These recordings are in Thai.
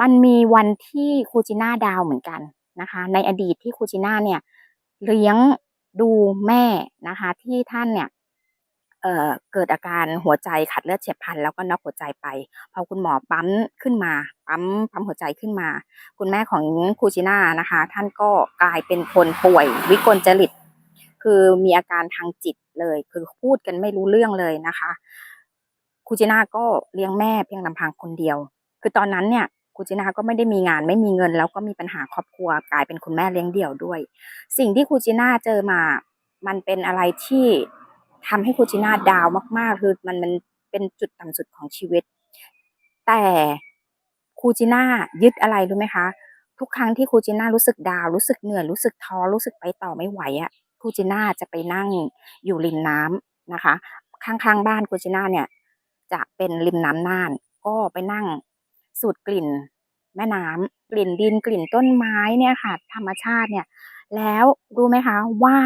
มันมีวันที่ครูจิน่าดาวเหมือนกันนะคะ ในอดีตที่ครูจิน่าเนี่ยเลี้ยงดูแม่นะคะ ที่ท่านเนี่ยเเกิดอาการหัวใจขาดเลือดเฉียบพลันแล้วก็น็อกหัวใจไป พอคุณหมอปั๊มขึ้นมา ปั๊มปั๊มหัวใจขึ้นมา คุณแม่ของครูจิน่านะคะ ท่านก็กลายเป็นคนป่วยวิกลจริต คือมีอาการทางจิตเลย คือพูดกันไม่รู้เรื่องเลยนะคะครูจิน่าก็เลี้ยงแม่เพียงลำพังคนเดียว คือตอนนั้นเนี่ย ครูจิน่าก็ไม่ได้มีงานไม่มีเงิน แล้วก็มีปัญหาครอบครัวกลายเป็นคุณแม่เลี้ยงเดี่ยวด้วย สิ่งที่ครูจิน่าเจอมา มันเป็นอะไรที่ทำให้ครูจิน่าดาวมาก ๆ คือมันมันเป็นจุดต่ำสุดของชีวิต แต่ครูจิน่ายึดอะไรรู้ไหมคะ ทุกครั้งที่ครูจิน่ารู้สึกดาวรู้สึกเหนื่อยรู้สึกท้อรู้สึกไปต่อไม่ไหวอะ่ะครูจิน่าจะไปนั่งอยู่ริมน้ำนะคะ ข้างๆบ้านครูจิน่าเนี่ย จะเป็นริมน้ำน่าน ก็ไปนั่ง สูดกลิ่นแม่น้ำกลิ่นดินกลิ่นต้นไม้เนี่ยค่ะ ธรรมชาติเนี่ย แล้วรู้ไหมคะว่า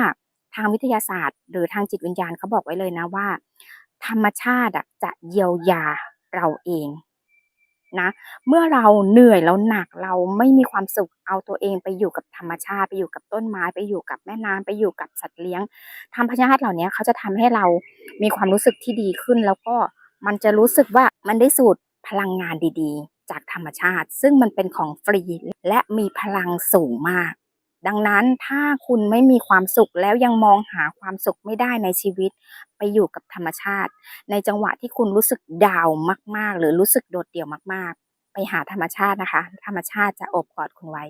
ทางวิทยาศาสตร์ หรือทางจิตวิญญาณเขาบอกไว้เลยนะว่า ธรรมชาติจะเยียวยาเราเองนะเมื่อเราเหนื่อยแล้วหนักเราไม่มีความสุขเอาตัวเองไปอยู่กับธรรมชาติไปอยู่กับต้นไม้ไปอยู่กับแม่น้ำไปอยู่กับสัตว์เลี้ยง ธรรมชาติเหล่านี้เขาจะทำให้เรามีความรู้สึกที่ดีขึ้น แล้วก็มันจะรู้สึกว่ามันได้สูตรพลังงานดีๆ จากธรรมชาติ ซึ่งมันเป็นของฟรีและมีพลังสูงมาก ดังนั้นถ้าคุณไม่มีความสุขแล้วยังมองหาความสุขไม่ได้ในชีวิต ไปอยู่กับธรรมชาติ ในจังหวะที่คุณรู้สึกดาวมาก ๆ หรือรู้สึกโดดเดี่ยวมาก ๆ ไปหาธรรมชาตินะคะ ธรรมชาติจะอบกอดคุณไว้